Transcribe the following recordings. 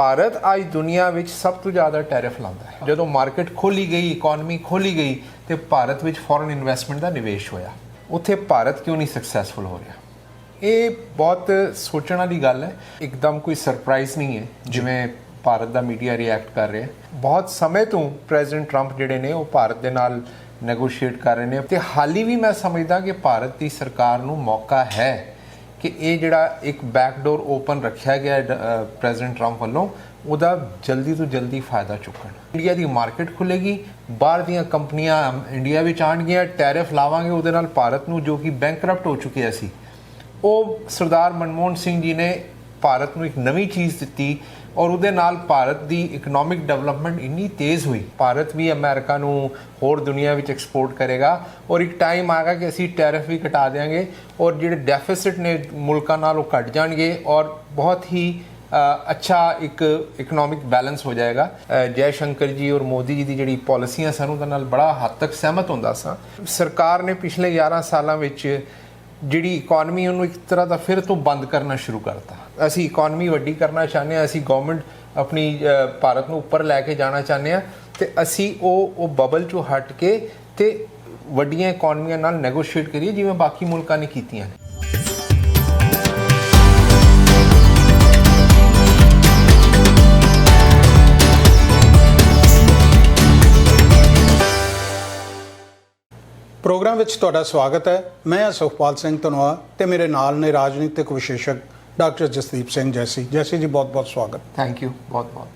ਭਾਰਤ ਅੱਜ ਦੁਨੀਆ ਵਿੱਚ ਸਭ ਤੋਂ ਜ਼ਿਆਦਾ ਟੈਰਿਫ ਲਾਉਂਦਾ ਹੈ। ਜਦੋਂ ਮਾਰਕੀਟ ਖੋਲੀ ਗਈ ਇਕਨੋਮੀ ਖੋਲੀ ਗਈ, ਤੇ ਭਾਰਤ ਵਿੱਚ ਫੋਰਨ ਇਨਵੈਸਟਮੈਂਟ ਦਾ ਨਿਵੇਸ਼ ਹੋਇਆ। ਉੱਥੇ ਭਾਰਤ ਕਿਉਂ ਨਹੀਂ ਸਕਸੈਸਫੁਲ ਹੋ ਰਿਹਾ? ਇਹ ਬਹੁਤ ਸੋਚਣ ਵਾਲੀ ਗੱਲ ਹੈ। ਇੱਕਦਮ ਕੋਈ ਸਰਪ੍ਰਾਈਜ਼ ਨਹੀਂ ਹੈ, ਜਿਵੇਂ ਭਾਰਤ ਦਾ ਮੀਡੀਆ ਰਿਐਕਟ ਕਰ ਰਿਹਾ ਬਹੁਤ ਸਮੇਂ ਤੋਂ ਪ੍ਰੈਜ਼ੀਡੈਂਟ ਟਰੰਪ ਜਿਹੜੇ ਨੇ, ਉਹ ਭਾਰਤ ਦੇ ਨਾਲ ਨੈਗੋਸ਼ੀਏਟ ਕਰ ਰਹੇ ਨੇ। ਤੇ ਹਾਲੀ ਵੀ ਮੈਂ ਸਮਝਦਾ ਕਿ ਭਾਰਤ ਦੀ ਸਰਕਾਰ ਨੂੰ ਮੌਕਾ ਹੈ। ਕਿ ਇਹ ਜਿਹੜਾ ਇੱਕ ਬੈਕਡੋਰ ਓਪਨ ਰੱਖਿਆ ਗਿਆ ਹੈ ਪ੍ਰੈਜ਼ੀਡੈਂਟ ਟਰੰਪ ਵੱਲੋਂ, ਉਹਦਾ ਜਲਦੀ ਤੋਂ ਜਲਦੀ ਫਾਇਦਾ ਚੁੱਕਣ। ਇੰਡੀਆ ਦੀ ਮਾਰਕੀਟ ਖੁੱਲੇਗੀ, ਬਾਹਰ ਦੀਆਂ ਕੰਪਨੀਆਂ ਇੰਡੀਆ ਵਿੱਚ ਆਣਗੀਆਂ ਟੈਰਿਫ ਲਾਵਾਂਗੇ, ਉਹਦੇ ਨਾਲ ਭਾਰਤ ਨੂੰ ਜੋ ਕਿ ਬੈਂਕਰਪਟ ਹੋ ਚੁੱਕਿਆ ਸੀ। ਉਹ ਸਰਦਾਰ ਮਨਮੋਹਨ ਸਿੰਘ ਜੀ ਨੇ ਭਾਰਤ ਨੂੰ ਇੱਕ ਨਵੀਂ ਚੀਜ਼ ਦਿੱਤੀ ਔਰ ਉਹਦੇ ਨਾਲ ਭਾਰਤ ਦੀ ਇਕਨੋਮਿਕ ਡਿਵੈਲਪਮੈਂਟ ਇੰਨੀ ਤੇਜ਼ ਹੋਈ। ਭਾਰਤ ਵੀ ਅਮਰੀਕਾ ਨੂੰ ਹੋਰ ਦੁਨੀਆ ਵਿੱਚ ਐਕਸਪੋਰਟ ਕਰੇਗਾ ਔਰ ਇੱਕ ਟਾਈਮ ਆਏਗਾ ਕਿ ਅਸੀਂ ਟੈਰਿਫ ਵੀ ਘਟਾ ਦੇਵਾਂਗੇ ਔਰ ਜਿਹੜੇ ਡੈਫਿਸਿਟ ਨੇ ਮੁਲਕਾਂ ਨਾਲ ਉਹ ਘਟ ਜਾਣਗੇ ਔਰ ਬਹੁਤ ਹੀ ਅੱਛਾ ਇੱਕ ਇਕਨੋਮਿਕ ਬੈਲੈਂਸ ਹੋ ਜਾਏਗਾ। ਅ, ਜੈ ਸ਼ੰਕਰ ਜੀ ਔਰ ਮੋਦੀ ਜੀ ਦੀ ਜਿਹੜੀ ਪਾਲਿਸੀਆਂ ਸਨ ਉਹਦੇ ਨਾਲ ਬੜਾ ਹੱਦ ਤੱਕ ਸਹਿਮਤ ਹੁੰਦਾ ਸਾਂ। ਸਰਕਾਰ ਨੇ ਪਿਛਲੇ 11 ਸਾਲਾਂ ਵਿੱਚ ਜਿਹੜੀ ਇਕਨੋਮੀ ਉਹਨੂੰ ਇੱਕ ਤਰ੍ਹਾਂ ਦਾ ਫਿਰ ਤੋਂ ਬੰਦ ਕਰਨਾ ਸ਼ੁਰੂ ਕਰਤਾ। ਅਸੀਂ ਇਕਨੋਮੀ ਵੱਡੀ ਕਰਨਾ ਚਾਹੁੰਦੇ ਹਾਂ, ਅਸੀਂ ਗਵਰਨਮੈਂਟ ਆਪਣੀ ਭਾਰਤ ਨੂੰ ਉੱਪਰ ਲੈ ਕੇ ਜਾਣਾ ਚਾਹੁੰਦੇ ਹਾਂ ਤੇ ਅਸੀਂ ਉਹ ਉਹ ਬਬਲ ਚੋਂ ਹਟ ਕੇ ਤੇ ਵੱਡੀਆਂ ਇਕਨੋਮੀਆਂ ਨਾਲ ਨੈਗੋਸ਼ੀਏਟ ਕਰੀਏ ਜਿਵੇਂ ਬਾਕੀ ਮੁਲਕਾਂ ਨੇ ਕੀਤੀਆਂ ਨੇ। ਪ੍ਰੋਗਰਾਮ ਵਿੱਚ ਤੁਹਾਡਾ ਸਵਾਗਤ ਹੈ। ਮੈਂ ਸੁਖਪਾਲ ਸਿੰਘ ਧਨੋਆ ਤੇ ਮੇਰੇ ਨਾਲ ਨੇ ਰਾਜਨੀਤਿਕ ਵਿਸ਼ੇਸ਼ਕ ਡਾਕਟਰ ਜਸਦੀਪ ਸਿੰਘ ਜੈਸੀ ਜੈਸੀ ਜੀ ਬਹੁਤ-ਬਹੁਤ ਸਵਾਗਤ ਥੈਂਕ ਯੂ ਬਹੁਤ ਬਹੁਤ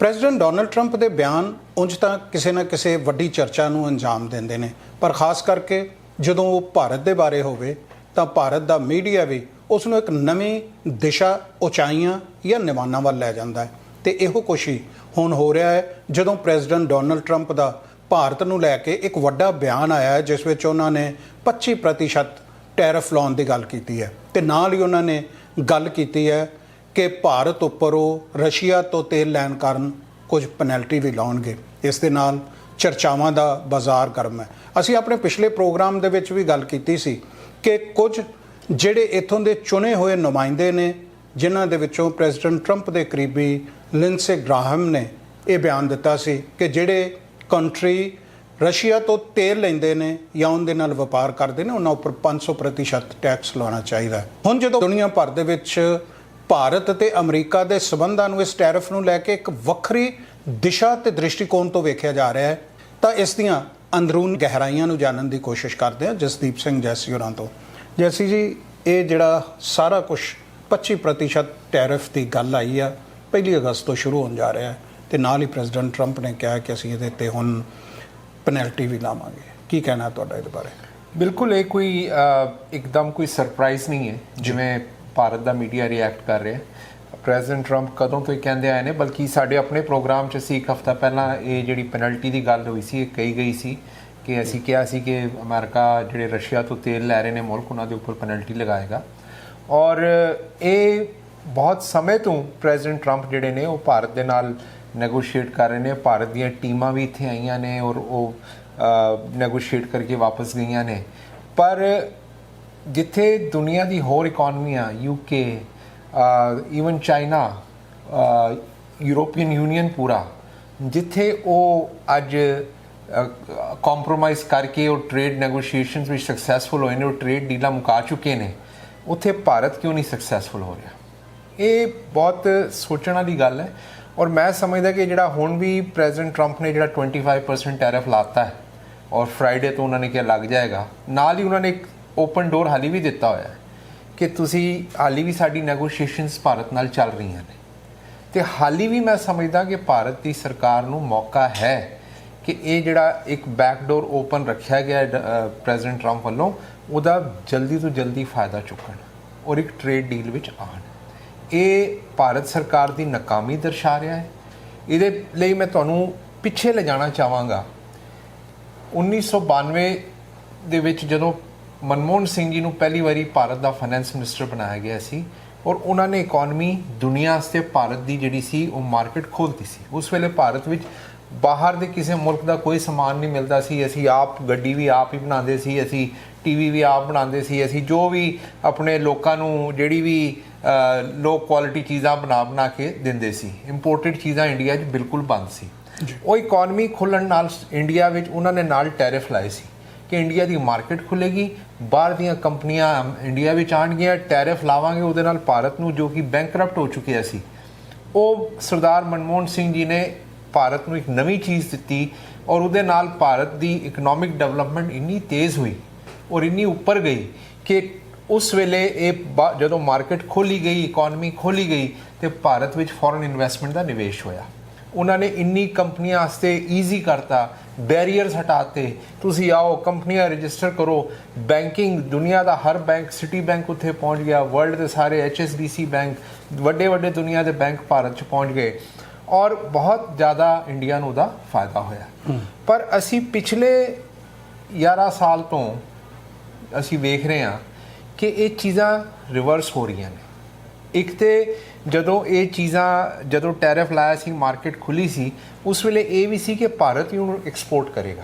ਪ੍ਰੈਜ਼ੀਡੈਂਟ ਡੋਨਲਡ ਟਰੰਪ ਦੇ ਬਿਆਨ ਉਂਝ ਤਾਂ ਕਿਸੇ ਨਾ ਕਿਸੇ ਵੱਡੀ ਚਰਚਾ ਨੂੰ ਅੰਜਾਮ ਦਿੰਦੇ ਨੇ। ਪਰ ਖਾਸ ਕਰਕੇ ਜਦੋਂ ਉਹ ਭਾਰਤ ਦੇ ਬਾਰੇ ਹੋਵੇ ਤਾਂ ਭਾਰਤ ਦਾ ਮੀਡੀਆ ਵੀ ਉਸ ਨੂੰ ਇੱਕ ਨਵੀਂ ਦਿਸ਼ਾ ਉਚਾਈਆਂ ਜਾਂ ਨਿਵਾਨਾਂ ਵੱਲ ਲੈ ਜਾਂਦਾ ਹੈ। ਤੇ ਇਹੋ ਕੁਛ ਹੀ ਹੁਣ ਹੋ ਰਿਹਾ ਹੈ ਜਦੋਂ ਪ੍ਰੈਜ਼ੀਡੈਂਟ ਡੋਨਲਡ ਟਰੰਪ ਦਾ ਭਾਰਤ ਨੂੰ ਲੈ ਕੇ ਇੱਕ ਵੱਡਾ ਬਿਆਨ ਆਇਆ ਹੈ ਜਿਸ ਵਿੱਚ ਉਹਨਾਂ ਨੇ 25% ਟੈਰਿਫ ਲਾਉਣ ਦੀ ਗੱਲ ਕੀਤੀ ਹੈ। ਤੇ ਨਾਲ ਹੀ ਉਹਨਾਂ ਨੇ ਗੱਲ ਕੀਤੀ ਹੈ ਕਿ ਭਾਰਤ ਉੱਪਰ ਉਹ ਰਸ਼ੀਆ ਤੋਂ ਤੇਲ ਲੈਣ ਕਾਰਨ ਕੁਝ ਪੈਨਲਟੀ ਵੀ ਲਾਉਣਗੇ। ਇਸ ਦੇ ਨਾਲ ਚਰਚਾਵਾਂ ਦਾ ਬਾਜ਼ਾਰ ਗਰਮ ਹੈ। ਅਸੀਂ ਆਪਣੇ ਪਿਛਲੇ ਪ੍ਰੋਗਰਾਮ ਦੇ ਵਿੱਚ ਵੀ ਗੱਲ ਕੀਤੀ ਸੀ ਕਿ ਕੁਝ ਜਿਹੜੇ ਇਥੋਂ ਦੇ ਚੁਣੇ ਹੋਏ ਨੁਮਾਇੰਦੇ ਨੇ, ਜਿਨ੍ਹਾਂ ਦੇ ਵਿੱਚੋਂ ਪ੍ਰੈਜ਼ੀਡੈਂਟ ਟਰੰਪ ਦੇ ਕਰੀਬੀ ਲਿੰਸੇ ਗ੍ਰਾਹਮ ਨੇ ਇਹ ਬਿਆਨ ਦਿੱਤਾ ਸੀ ਕਿ ਜਿਹੜੇ ਕੰਟਰੀ ਰਸ਼ੀਆ ਤੋਂ ਤੇਲ ਲੈਂਦੇ ਨੇ ਜਾਂ ਉਹਦੇ ਨਾਲ ਵਪਾਰ ਕਰਦੇ ਨੇ, ਉਹਨਾਂ ਉੱਪਰ 500% ਟੈਕਸ ਲਾਉਣਾ ਚਾਹੀਦਾ ਹੈ। ਹੁਣ ਜਦੋਂ ਦੁਨੀਆ ਭਰ ਦੇ ਵਿੱਚ ਭਾਰਤ ਤੇ ਅਮਰੀਕਾ ਦੇ ਸਬੰਧਾਂ ਨੂੰ ਇਸ ਟੈਰਿਫ ਨੂੰ ਲੈ ਕੇ ਇੱਕ ਵੱਖਰੀ ਦਿਸ਼ਾ ਤੇ ਦ੍ਰਿਸ਼ਟੀਕੋਣ ਤੋਂ ਵੇਖਿਆ ਜਾ ਰਿਹਾ ਹੈ, ਤਾਂ ਇਸ ਦੀਆਂ ਅੰਦਰੂਨ ਗਹਿਰਾਈਆਂ ਨੂੰ ਜਾਣਨ ਦੀ ਕੋਸ਼ਿਸ਼ ਕਰਦੇ ਹਾਂ ਜਸਦੀਪ ਸਿੰਘ ਜੈਸੀ ਹੋਰਾਂ ਤੋਂ ਜੈਸੀ ਜੀ, ਇਹ ਜਿਹੜਾ ਸਾਰਾ ਕੁਝ 25% ਟੈਰਿਫ ਦੀ ਗੱਲ ਆਈ ਆ, ਪਹਿਲੀ ਅਗਸਤ ਤੋਂ ਸ਼ੁਰੂ ਹੋਣ ਜਾ ਰਿਹਾ ਹੈ ਤੇ ਨਾਲ ਹੀ ਪ੍ਰੈਜ਼ੀਡੈਂਟ ਟਰੰਪ ਨੇ ਕਿਹਾ ਕਿ ਅਸੀਂ ਇਹਦੇ ਤੇ ਹੁਣ ਪੈਨਲਟੀ ਵੀ ਲਾਵਾਂਗੇ। ਕੀ ਕਹਿਣਾ ਤੁਹਾਡਾ ਇਹਦੇ ਬਾਰੇ? ਬਿਲਕੁਲ ਇਹ ਕੋਈ ਅ, ਇੱਕਦਮ ਕੋਈ ਸਰਪ੍ਰਾਈਜ਼ ਨਹੀਂ ਹੈ ਜਿਵੇਂ ਭਾਰਤ ਦਾ ਮੀਡੀਆ ਰਿਐਕਟ ਕਰ ਰਿਹਾ ਪ੍ਰੈਜ਼ੀਡੈਂਟ ਟਰੰਪ ਕਦੋਂ ਤੋਂ ਹੀ ਕਹਿੰਦੇ ਆਏ ਨੇ ਬਲਕਿ ਸਾਡੇ ਆਪਣੇ ਪ੍ਰੋਗਰਾਮ 'ਚ ਅਸੀਂ ਇੱਕ ਹਫਤਾ ਪਹਿਲਾਂ ਇਹ ਜਿਹੜੀ ਪੈਨਲਟੀ ਦੀ ਗੱਲ ਹੋਈ ਸੀ ਇਹ ਕਹੀ ਗਈ ਸੀ ਕਿ ਅਸੀਂ ਕਿਹਾ ਸੀ ਕਿ ਅਮਰੀਕਾ ਜਿਹੜੇ ਰਸ਼ੀਆ ਤੋਂ ਤੇਲ ਲੈ ਰਹੇ ਨੇ ਮੁਲਕ ਉਹਨਾਂ ਦੇ ਉੱਪਰ ਪੈਨਲਟੀ ਲਗਾਏਗਾ। ਔਰ ਇਹ ਬਹੁਤ ਸਮੇਂ ਤੋਂ ਪ੍ਰੈਜ਼ੀਡੈਂਟ ਟਰੰਪ ਜਿਹੜੇ ਨੇ ਉਹ ਭਾਰਤ ਦੇ ਨਾਲ ਨੈਗੋਸ਼ੀਏਟ ਕਰ ਰਹੇ ਨੇ। ਭਾਰਤ ਦੀਆਂ ਟੀਮਾਂ ਵੀ ਇੱਥੇ ਆਈਆਂ ਨੇ ਔਰ ਉਹ ਨੈਗੋਸ਼ੀਏਟ ਕਰਕੇ ਵਾਪਸ ਗਈਆਂ ਨੇ। ਪਰ ਜਿੱਥੇ ਦੁਨੀਆ ਦੀ ਹੋਰ ਇਕਨੋਮੀਆਂ UK even China European Union ਪੂਰਾ, ਜਿੱਥੇ ਉਹ ਅੱਜ ਕੰਪਰੋਮਾਈਜ਼ ਕਰਕੇ ਉਹ ਟ੍ਰੇਡ ਨੈਗੋਸ਼ੀਏਸ਼ਨਸ ਵਿੱਚ ਸਕਸੈਸਫੁਲ ਹੋਏ ਨੇ, ਉਹ ਟ੍ਰੇਡ ਡੀਲਾਂ ਮੁਕਾ ਚੁੱਕੇ ਨੇ। ਉੱਥੇ ਭਾਰਤ ਕਿਉਂ ਨਹੀਂ ਸਕਸੈਸਫੁਲ ਹੋ ਰਿਹਾ? ਇਹ ਬਹੁਤ ਸੋਚਣ ਵਾਲੀ ਗੱਲ ਹੈ। ਔਰ ਮੈਂ ਸਮਝਦਾ ਕਿ ਜਿਹੜਾ ਹੁਣ ਵੀ ਪ੍ਰੈਜ਼ੀਡੈਂਟ ਟਰੰਪ ਨੇ ਜਿਹੜਾ 25% ਟੈਰਿਫ ਲਾਤਾ ਹੈ ਔਰ ਫਰਾਈਡੇ ਤੋਂ ਉਹਨਾਂ ਨੇ ਕਿਹਾ ਲੱਗ ਜਾਏਗਾ, ਨਾਲ ਹੀ ਉਹਨਾਂ ਨੇ ਇੱਕ ਓਪਨ ਡੋਰ ਹਾਲੀ ਵੀ ਦਿੱਤਾ ਹੋਇਆ ਹੈ ਕਿ ਤੁਸੀਂ ਹਾਲੀ ਵੀ ਸਾਡੀ ਨੈਗੋਸ਼ੀਏਸ਼ਨਸ ਭਾਰਤ ਨਾਲ ਚੱਲ ਰਹੀਆਂ ਨੇ। ਤੇ ਹਾਲੀ ਵੀ ਮੈਂ ਸਮਝਦਾ ਕਿ ਭਾਰਤ ਦੀ ਸਰਕਾਰ ਨੂੰ ਮੌਕਾ ਹੈ ਕਿ ਇਹ ਜਿਹੜਾ ਇੱਕ ਬੈਕਡੋਰ ਓਪਨ ਰੱਖਿਆ ਗਿਆ ਹੈ ਪ੍ਰੈਜ਼ੀਡੈਂਟ ਟਰੰਪ ਵੱਲੋਂ, ਉਹਦਾ ਜਲਦੀ ਤੋਂ ਜਲਦੀ ਫਾਇਦਾ ਚੁੱਕਣ ਔਰ ਇੱਕ ਟ੍ਰੇਡ ਡੀਲ ਵਿੱਚ ਆਉਣ। ਇਹ ਭਾਰਤ ਸਰਕਾਰ ਦੀ ਨਾਕਾਮੀ ਦਰਸਾ ਰਿਹਾ ਹੈ। ਇਹਦੇ ਲਈ ਮੈਂ ਤੁਹਾਨੂੰ ਪਿੱਛੇ ਲੈ ਜਾਣਾ ਚਾਹਾਂਗਾ 1992 ਦੇ ਵਿੱਚ ਜਦੋਂ ਮਨਮੋਹਨ ਸਿੰਘ ਜੀ ਨੂੰ ਪਹਿਲੀ ਵਾਰੀ ਭਾਰਤ ਦਾ ਫਾਈਨੈਂਸ ਮਿਨਿਸਟਰ ਬਣਾਇਆ ਗਿਆ ਸੀ ਔਰ ਉਹਨਾਂ ਨੇ ਇਕਨੋਮੀ ਦੁਨੀਆ ਵਾਸਤੇ ਭਾਰਤ ਦੀ ਜਿਹੜੀ ਸੀ ਉਹ ਮਾਰਕੀਟ ਖੋਲਤੀ ਸੀ। ਉਸ ਵੇਲੇ ਭਾਰਤ ਵਿੱਚ ਬਾਹਰ ਦੇ ਕਿਸੇ ਮੁਲਕ ਦਾ ਕੋਈ ਸਮਾਨ ਨਹੀਂ ਮਿਲਦਾ ਸੀ। ਅਸੀਂ ਆਪ ਗੱਡੀ ਵੀ ਆਪ ਹੀ ਬਣਾਉਂਦੇ ਸੀ, ਅਸੀਂ ਟੀਵੀ ਵੀ ਆਪ ਬਣਾਉਂਦੇ ਸੀ, ਅਸੀਂ ਜੋ ਵੀ ਆਪਣੇ ਲੋਕਾਂ ਨੂੰ ਜਿਹੜੀ ਵੀ ਲੋ ਕੁਆਲਿਟੀ ਚੀਜ਼ਾਂ ਬਣਾ ਬਣਾ ਕੇ ਦਿੰਦੇ ਸੀ। ਇੰਪੋਰਟਡ ਚੀਜ਼ਾਂ ਇੰਡੀਆ 'ਚ ਬਿਲਕੁਲ ਬੰਦ ਸੀ। ਉਹ ਇਕਨੋਮੀ ਖੁੱਲਣ ਨਾਲ ਇੰਡੀਆ ਵਿੱਚ ਉਹਨਾਂ ਨੇ ਨਾਲ ਟੈਰਿਫ ਲਾਏ ਸੀ ਕਿ ਇੰਡੀਆ ਦੀ ਮਾਰਕੀਟ ਖੁੱਲੇਗੀ ਬਾਹਰ ਦੀਆਂ ਕੰਪਨੀਆਂ ਇੰਡੀਆ ਵਿੱਚ ਆਣਗੀਆਂ ਟੈਰਿਫ ਲਾਵਾਂਗੇ ਉਹਦੇ ਨਾਲ ਭਾਰਤ ਨੂੰ ਜੋ ਕਿ ਬੈਂਕਰਪਟ ਹੋ ਚੁੱਕਿਆ ਸੀ। ਉਹ ਸਰਦਾਰ ਮਨਮੋਹਨ ਸਿੰਘ ਜੀ ਨੇ ਭਾਰਤ ਨੂੰ ਇੱਕ ਨਵੀਂ ਚੀਜ਼ ਦਿੱਤੀ ਔਰ ਉਹਦੇ ਨਾਲ ਭਾਰਤ ਦੀ ਇਕਨੋਮਿਕ ਡਿਵੈਲਪਮੈਂਟ ਇੰਨੀ ਤੇਜ਼ ਹੋਈ ਔਰ ਇੰਨੀ ਉੱਪਰ ਗਈ ਕਿ ਉਸ ਵੇਲੇ ਇਹ ਜਦੋਂ ਮਾਰਕੀਟ ਖੋਲੀ ਗਈ ਇਕਨੋਮੀ ਖੋਲੀ ਗਈ ਤੇ ਭਾਰਤ ਵਿੱਚ ਫੋਰਨ ਇਨਵੈਸਟਮੈਂਟ ਦਾ ਨਿਵੇਸ਼ ਹੋਇਆ। ਉਹਨਾਂ ਨੇ ਇੰਨੀ ਕੰਪਨੀਆਂ ਵਾਸਤੇ ਈਜ਼ੀ ਕਰਤਾ ਬੈਰੀਅਰਸ ਹਟਾਤੇ ਤੁਸੀਂ ਆਓ ਕੰਪਨੀਆਂ ਰਜਿਸਟਰ ਕਰੋ। ਬੈਂਕਿੰਗ ਦੁਨੀਆ ਦਾ ਹਰ ਬੈਂਕ ਸਿਟੀ ਬੈਂਕ ਉੱਥੇ ਪਹੁੰਚ ਗਿਆ ਵਰਲਡ ਦੇ ਸਾਰੇ HSBC ਬੈਂਕ ਵੱਡੇ ਵੱਡੇ ਦੁਨੀਆ ਦੇ ਬੈਂਕ ਭਾਰਤ 'ਚ ਪਹੁੰਚ ਗਏ। ਔਰ ਬਹੁਤ ਜ਼ਿਆਦਾ ਇੰਡੀਆ ਨੂੰ ਉਹਦਾ ਫਾਇਦਾ ਹੋਇਆ। ਪਰ ਅਸੀਂ ਪਿਛਲੇ 11 ਸਾਲ ਤੋਂ ਅਸੀਂ ਵੇਖ ਰਹੇ ਹਾਂ ਕਿ ਇਹ ਚੀਜ਼ਾਂ ਰਿਵਰਸ ਹੋ ਰਹੀਆਂ ਨੇ। ਇੱਕ ਤੇ ਜਦੋਂ ਇਹ ਚੀਜ਼ਾਂ, ਜਦੋਂ ਟੈਰਿਫ ਲਾਇਆ ਸੀ ਮਾਰਕੀਟ ਖੁੱਲੀ ਸੀ, ਉਸ ਵੇਲੇ ਇਹ ਵੀ ਸੀ ਕਿ ਭਾਰਤ ਹੀ ਉਹਨੂੰ ਐਕਸਪੋਰਟ ਕਰੇਗਾ।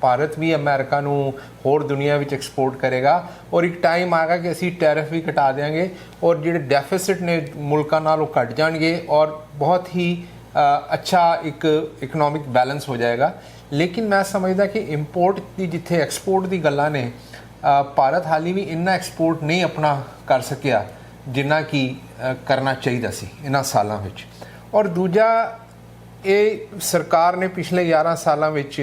ਭਾਰਤ ਵੀ ਅਮਰੀਕਾ ਨੂੰ ਹੋਰ ਦੁਨੀਆ ਵਿੱਚ ਐਕਸਪੋਰਟ ਕਰੇਗਾ ਔਰ ਇੱਕ ਟਾਈਮ ਆਏਗਾ ਕਿ ਅਸੀਂ ਟੈਰਿਫ ਵੀ ਘਟਾ ਦੇਵਾਂਗੇ ਔਰ ਜਿਹੜੇ ਡੈਫਿਸਿਟ ਨੇ ਮੁਲਕਾਂ ਨਾਲ ਉਹ ਘਟ ਜਾਣਗੇ ਔਰ ਬਹੁਤ ਹੀ ਅੱਛਾ ਇੱਕ ਇਕਨੋਮਿਕ ਬੈਲੈਂਸ ਹੋ ਜਾਏਗਾ। ਲੇਕਿਨ ਮੈਂ ਸਮਝਦਾ ਕਿ ਇੰਪੋਰਟ ਦੀ ਜਿੱਥੇ ਐਕਸਪੋਰਟ ਦੀ ਗੱਲਾਂ ਨੇ ਭਾਰਤ ਹਾਲ ਵੀ ਇੰਨਾ ਐਕਸਪੋਰਟ ਨਹੀਂ ਆਪਣਾ ਕਰ ਸਕਿਆ ਜਿੰਨਾ ਕਿ ਕਰਨਾ ਚਾਹੀਦਾ ਸੀ ਇਹਨਾਂ ਸਾਲਾਂ ਵਿੱਚ। ਔਰ ਦੂਜਾ, ਇਹ ਸਰਕਾਰ ਨੇ ਪਿਛਲੇ 11 ਸਾਲਾਂ ਵਿੱਚ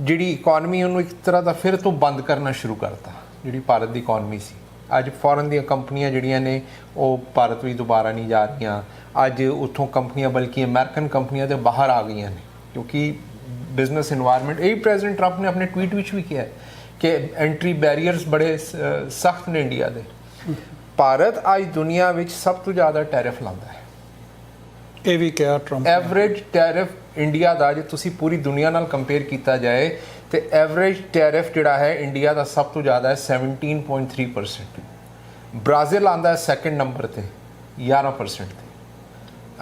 ਜਿਹੜੀ ਇਕਨੋਮੀ ਉਹਨੂੰ ਇੱਕ ਤਰ੍ਹਾਂ ਦਾ ਫਿਰ ਤੋਂ ਬੰਦ ਕਰਨਾ ਸ਼ੁਰੂ ਕਰਤਾ, ਜਿਹੜੀ ਭਾਰਤ ਦੀ ਇਕਨੋਮੀ ਸੀ। ਅੱਜ ਫੋਰਨ ਦੀਆਂ ਕੰਪਨੀਆਂ ਜਿਹੜੀਆਂ ਨੇ, ਉਹ ਭਾਰਤ ਵੀ ਦੁਬਾਰਾ ਨਹੀਂ ਜਾ ਰਹੀਆਂ। ਅੱਜ ਉੱਥੋਂ ਕੰਪਨੀਆਂ ਬਲਕਿ ਅਮਰੀਕਨ ਕੰਪਨੀਆਂ ਦੇ ਬਾਹਰ ਆ ਗਈਆਂ ਨੇ, ਕਿਉਂਕਿ ਬਿਜ਼ਨਸ এনवायरमेंट ਇਹ ਪ੍ਰੈਜ਼ੀਡੈਂਟ ਟਰੰਪ ਨੇ ਆਪਣੇ ਟਵੀਟ ਵਿੱਚ ਵੀ ਕਿਹਾ ਹੈ ਕਿ ਐਂਟਰੀ ਬੈਰੀਅਰਸ ਬੜੇ ਸਖਤ ਨੇ ਇੰਡੀਆ ਦੇ। ਭਾਰਤ ਅੱਜ ਦੁਨੀਆ ਵਿੱਚ ਸਭ ਤੋਂ ਜ਼ਿਆਦਾ ਟੈਰਿਫ ਲਾਉਂਦਾ ਹੈ। ਇਹ ਵੀ ਕਿਹਾ ਟਰੰਪ। ਐਵਰੇਜ ਟੈਰਿਫ ਇੰਡੀਆ ਦਾ ਜੇ ਤੁਸੀਂ ਪੂਰੀ ਦੁਨੀਆ ਨਾਲ ਕੰਪੇਅਰ ਕੀਤਾ ਜਾਏ ਤੇ ਐਵਰੇਜ ਟੈਰਿਫ ਜਿਹੜਾ ਹੈ ਇੰਡੀਆ ਦਾ ਸਭ ਤੋਂ ਜ਼ਿਆਦਾ ਹੈ 17.3% ਬ੍ਰਾਜ਼ੀਲ ਆਂਦਾ ਹੈ ਸੈਕੰਡ ਨੰਬਰ ਤੇ 11% ਤੇ।